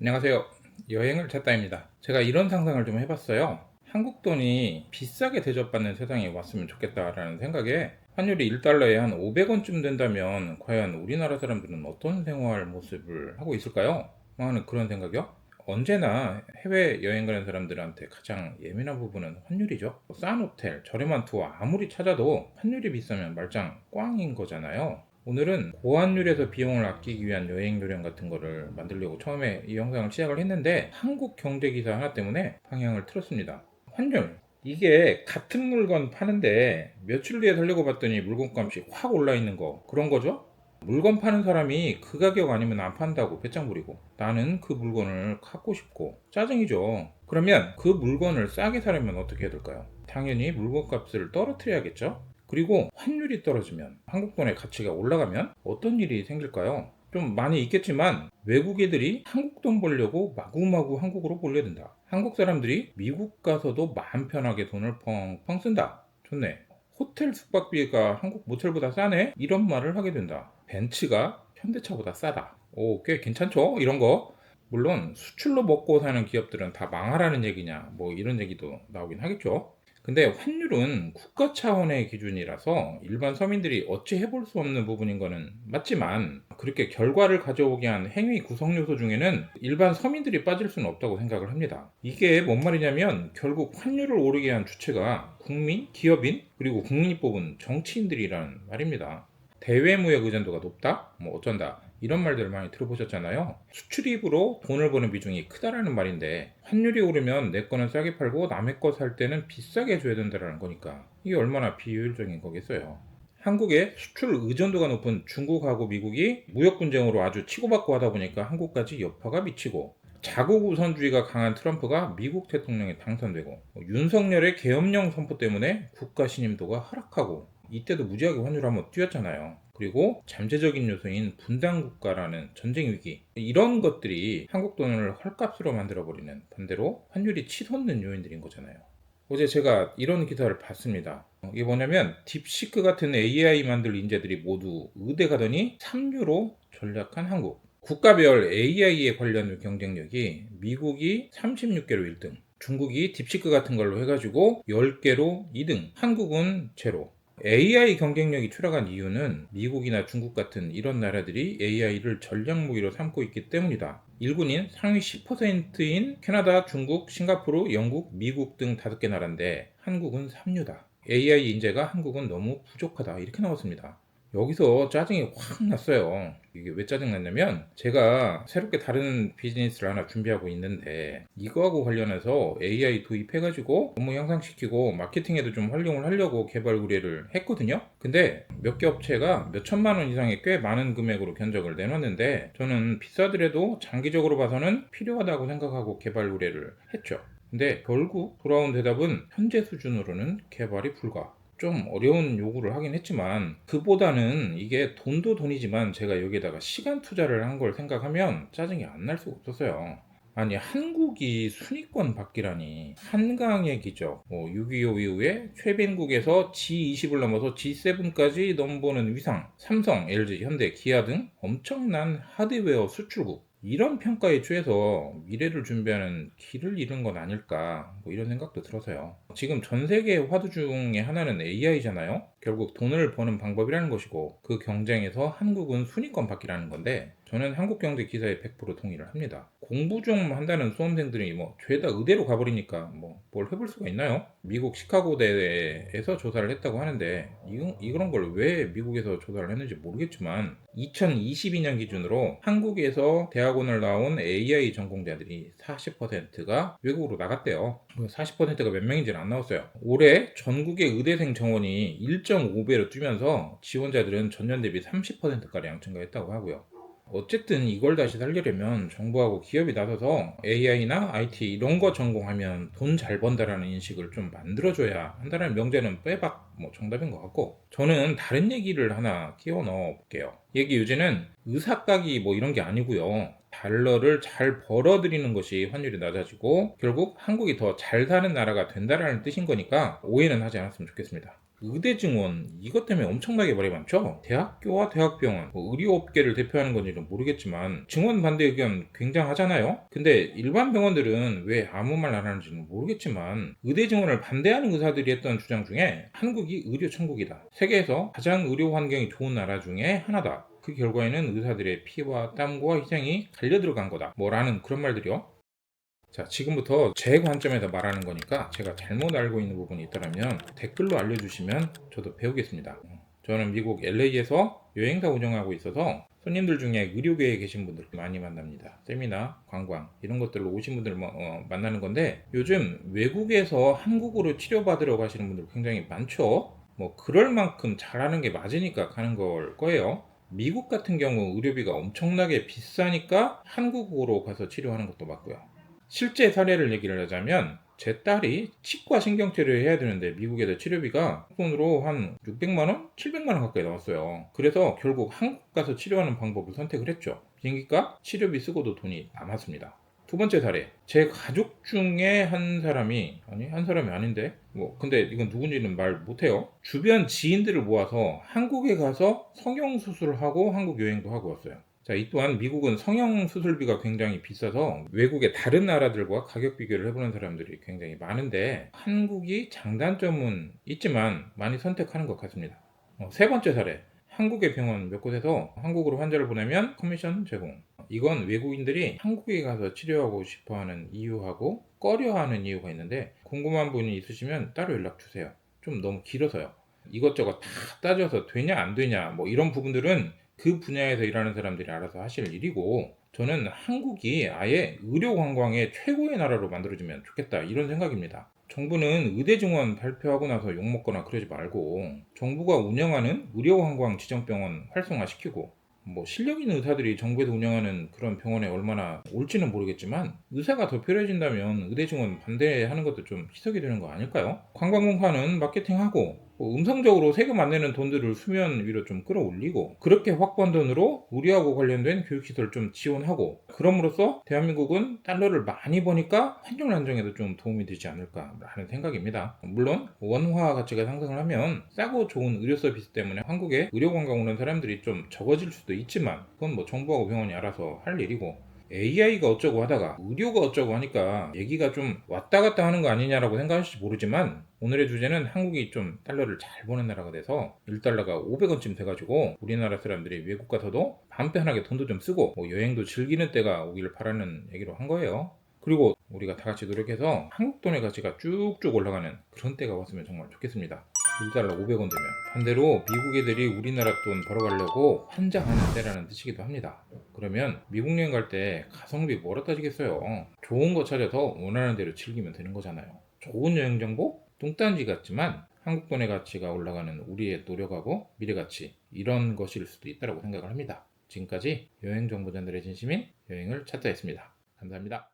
안녕하세요. 여행을 찾다입니다. 제가 이런 상상을 좀 해봤어요. 한국 돈이 비싸게 대접받는 세상이 왔으면 좋겠다라는 생각에 환율이 1달러에 한 500원쯤 된다면 과연 우리나라 사람들은 어떤 생활 모습을 하고 있을까요? 하는 그런 생각이요. 언제나 해외 여행 가는 사람들한테 가장 예민한 부분은 환율이죠. 싼 호텔, 저렴한 투어 아무리 찾아도 환율이 비싸면 말짱 꽝인 거잖아요. 오늘은 고환율에서 비용을 아끼기 위한 여행 요령 같은 거를 만들려고 처음에 이 영상을 시작을 했는데 한국 경제 기사 하나 때문에 방향을 틀었습니다. 환율. 이게 같은 물건 파는데 며칠 뒤에 살려고 봤더니 물건값이 확 올라 있는 거 그런 거죠? 물건 파는 사람이 그 가격 아니면 안 판다고 배짱 부리고 나는 그 물건을 갖고 싶고 짜증이죠. 그러면 그 물건을 싸게 사려면 어떻게 해야 될까요? 당연히 물건값을 떨어뜨려야겠죠. 그리고 환율이 떨어지면 한국 돈의 가치가 올라가면 어떤 일이 생길까요? 좀 많이 있겠지만 외국 애들이 한국 돈 벌려고 마구마구 한국으로 몰려든다. 한국 사람들이 미국 가서도 마음 편하게 돈을 펑펑 쓴다. 좋네. 호텔 숙박비가 한국 모텔보다 싸네? 이런 말을 하게 된다. 벤츠가 현대차보다 싸다. 오, 꽤 괜찮죠? 이런 거. 물론 수출로 먹고 사는 기업들은 다 망하라는 얘기냐, 뭐 이런 얘기도 나오긴 하겠죠. 근데 환율은 국가 차원의 기준이라서 일반 서민들이 어찌 해볼 수 없는 부분인 거는 맞지만 그렇게 결과를 가져오게 한 행위 구성 요소 중에는 일반 서민들이 빠질 수는 없다고 생각을 합니다. 이게 뭔 말이냐면 결국 환율을 오르게 한 주체가 국민, 기업인, 그리고 국민이 뽑은 정치인들이라는 말입니다. 대외무역 의존도가 높다? 뭐 어쩐다? 이런 말들을 많이 들어보셨잖아요. 수출입으로 돈을 버는 비중이 크다라는 말인데 환율이 오르면 내 거는 싸게 팔고 남의 거 살 때는 비싸게 줘야 된다는 거니까 이게 얼마나 비효율적인 거겠어요. 한국의 수출 의존도가 높은 중국하고 미국이 무역 분쟁으로 아주 치고받고 하다 보니까 한국까지 여파가 미치고 자국 우선주의가 강한 트럼프가 미국 대통령에 당선되고 윤석열의 계엄령 선포 때문에 국가 신임도가 하락하고 이때도 무지하게 환율 한번 뛰었잖아요. 그리고 잠재적인 요소인 분단 국가라는 전쟁 위기 이런 것들이 한국 돈을 헐값으로 만들어 버리는 반대로 환율이 치솟는 요인들인 거잖아요. 어제 제가 이런 기사를 봤습니다. 이게 뭐냐면 딥시크 같은 AI 만들 인재들이 모두 의대 가더니 3유로 전략한 한국. 국가별 AI에 관련 경쟁력이 미국이 36개로 1등, 중국이 딥시크 같은 걸로 해가지고 10개로 2등, 한국은 제로. AI 경쟁력이 추락한 이유는 미국이나 중국 같은 이런 나라들이 AI를 전략 무기로 삼고 있기 때문이다. 일군인 상위 10%인 캐나다, 중국, 싱가포르, 영국, 미국 등 5개 나라인데 한국은 3류다. AI 인재가 한국은 너무 부족하다. 이렇게 나왔습니다. 여기서 짜증이 확 났어요. 이게 왜 짜증났냐면 제가 새롭게 다른 비즈니스를 하나 준비하고 있는데 이거하고 관련해서 AI 도입해가지고 업무 향상시키고 마케팅에도 좀 활용을 하려고 개발 의뢰를 했거든요. 근데 몇 개 업체가 몇 천만 원 이상의 꽤 많은 금액으로 견적을 내놨는데 저는 비싸더라도 장기적으로 봐서는 필요하다고 생각하고 개발 의뢰를 했죠. 근데 결국 돌아온 대답은 현재 수준으로는 개발이 불가. 좀 어려운 요구를 하긴 했지만 그보다는 이게 돈도 돈이지만 제가 여기에다가 시간 투자를 한 걸 생각하면 짜증이 안 날 수가 없었어요. 아니 한국이 순위권 받기라니. 한강의 기적. 뭐 6.25 이후에 최빈국에서 G20을 넘어서 G7까지 넘보는 위상. 삼성, LG, 현대, 기아 등 엄청난 하드웨어 수출국. 이런 평가에 취해서 미래를 준비하는 길을 잃은 건 아닐까. 뭐 이런 생각도 들어서요. 지금 전 세계 화두 중에 하나는 AI잖아요. 결국 돈을 버는 방법이라는 것이고 그 경쟁에서 한국은 순위권 받기라는 건데 저는 한국 경제 기사에 100% 동의를 합니다. 공부 좀 한다는 수험생들이 뭐 죄다 의대로 가버리니까 뭐 뭘 해볼 수가 있나요? 미국 시카고 대에서 조사를 했다고 하는데 이, 이런 걸 왜 미국에서 조사를 했는지 모르겠지만 2022년 기준으로 한국에서 대학원을 나온 AI 전공자들이 40%가 외국으로 나갔대요. 40%가 몇 명인지는 안 나왔어요. 올해 전국의 의대생 정원이 1.5배로 뛰면서 지원자들은 전년 대비 30%가량 증가했다고 하고요. 어쨌든 이걸 다시 살리려면 정부하고 기업이 나서서 AI나 IT 이런 거 전공하면 돈 잘 번다라는 인식을 좀 만들어줘야 한다는 명제는 빼박 뭐 정답인 것 같고 저는 다른 얘기를 하나 끼워 넣어 볼게요. 얘기 유지는 의사각이 뭐 이런 게 아니고요. 달러를 잘 벌어들이는 것이 환율이 낮아지고 결국 한국이 더 잘 사는 나라가 된다라는 뜻인 거니까 오해는 하지 않았으면 좋겠습니다. 의대 증원 이것 때문에 엄청나게 말이 많죠. 대학교와 대학병원, 뭐 의료업계를 대표하는 건지는 모르겠지만 증원 반대 의견 굉장하잖아요. 근데 일반 병원들은 왜 아무 말 안 하는지는 모르겠지만 의대 증원을 반대하는 의사들이 했던 주장 중에 한국이 의료 천국이다. 세계에서 가장 의료 환경이 좋은 나라 중에 하나다. 그 결과에는 의사들의 피와 땀과 희생이 갈려 들어간 거다. 뭐라는 그런 말들이요. 자, 지금부터 제 관점에서 말하는 거니까 제가 잘못 알고 있는 부분이 있다면 댓글로 알려주시면 저도 배우겠습니다. 저는 미국 LA에서 여행사 운영하고 있어서 손님들 중에 의료계에 계신 분들 많이 만납니다. 세미나, 관광 이런 것들로 오신 분들 뭐, 어, 만나는 건데 요즘 외국에서 한국으로 치료받으러 가시는 분들 굉장히 많죠. 뭐 그럴 만큼 잘하는 게 맞으니까 가는 걸 거예요. 미국 같은 경우 의료비가 엄청나게 비싸니까 한국으로 가서 치료하는 것도 맞고요. 실제 사례를 얘기를 하자면 제 딸이 치과 신경치료를 해야 되는데 미국에서 치료비가 돈으로 한 600만 원, 700만 원 가까이 나왔어요. 그래서 결국 한국 가서 치료하는 방법을 선택을 했죠. 비행기값, 치료비 쓰고도 돈이 남았습니다. 두 번째 사례. 제 가족 중에 한 사람이, 아니, 한 사람이 아닌데? 뭐, 근데 이건 누군지는 말 못해요. 주변 지인들을 모아서 한국에 가서 성형수술을 하고 한국 여행도 하고 왔어요. 자, 이 또한 미국은 성형 수술비가 굉장히 비싸서 외국의 다른 나라들과 가격 비교를 해보는 사람들이 굉장히 많은데 한국이 장단점은 있지만 많이 선택하는 것 같습니다. 어, 세 번째 사례. 한국의 병원 몇 곳에서 한국으로 환자를 보내면 커미션 제공. 이건 외국인들이 한국에 가서 치료하고 싶어 하는 이유하고 꺼려 하는 이유가 있는데 궁금한 분이 있으시면 따로 연락 주세요. 좀 너무 길어서요. 이것저것 다 따져서 되냐 안 되냐 뭐 이런 부분들은 그 분야에서 일하는 사람들이 알아서 하실 일이고 저는 한국이 아예 의료 관광의 최고의 나라로 만들어지면 좋겠다 이런 생각입니다. 정부는 의대 증원 발표하고 나서 욕먹거나 그러지 말고 정부가 운영하는 의료 관광 지정병원 활성화시키고 뭐 실력 있는 의사들이 정부에서 운영하는 그런 병원에 얼마나 올지는 모르겠지만 의사가 더 필요해진다면 의대 증원 반대하는 것도 좀 희석이 되는 거 아닐까요? 관광공사는 마케팅하고 뭐 음성적으로 세금 안 내는 돈들을 수면 위로 좀 끌어올리고 그렇게 확보한 돈으로 의료하고 관련된 교육시설 좀 지원하고 그럼으로써 대한민국은 달러를 많이 버니까 환경 안정에도 좀 도움이 되지 않을까 하는 생각입니다. 물론 원화 가치가 상승을 하면 싸고 좋은 의료 서비스 때문에 한국에 의료 관광 오는 사람들이 좀 적어질 수도 있지만 그건 뭐 정부하고 병원이 알아서 할 일이고 AI가 어쩌고 하다가 의료가 어쩌고 하니까 얘기가 좀 왔다 갔다 하는 거 아니냐라고 생각하실지 모르지만 오늘의 주제는 한국이 좀 달러를 잘 버는 나라가 돼서 1달러가 500원쯤 돼가지고 우리나라 사람들이 외국 가서도 맘 편하게 돈도 좀 쓰고 뭐 여행도 즐기는 때가 오기를 바라는 얘기로 한 거예요. 그리고 우리가 다 같이 노력해서 한국 돈의 가치가 쭉쭉 올라가는 그런 때가 왔으면 정말 좋겠습니다. 1달러 500원 되면 반대로 미국 애들이 우리나라 돈 벌어가려고 환장하는 때라는 뜻이기도 합니다. 그러면 미국 여행 갈 때 가성비 뭐라 따지겠어요. 좋은 거 찾아서 원하는 대로 즐기면 되는 거잖아요. 좋은 여행 정보? 뚱딴지 같지만 한국 돈의 가치가 올라가는 우리의 노력하고 미래 가치 이런 것일 수도 있다고 생각을 합니다. 지금까지 여행 정보 전달의 진심인 여행을 찾다였습니다. 감사합니다.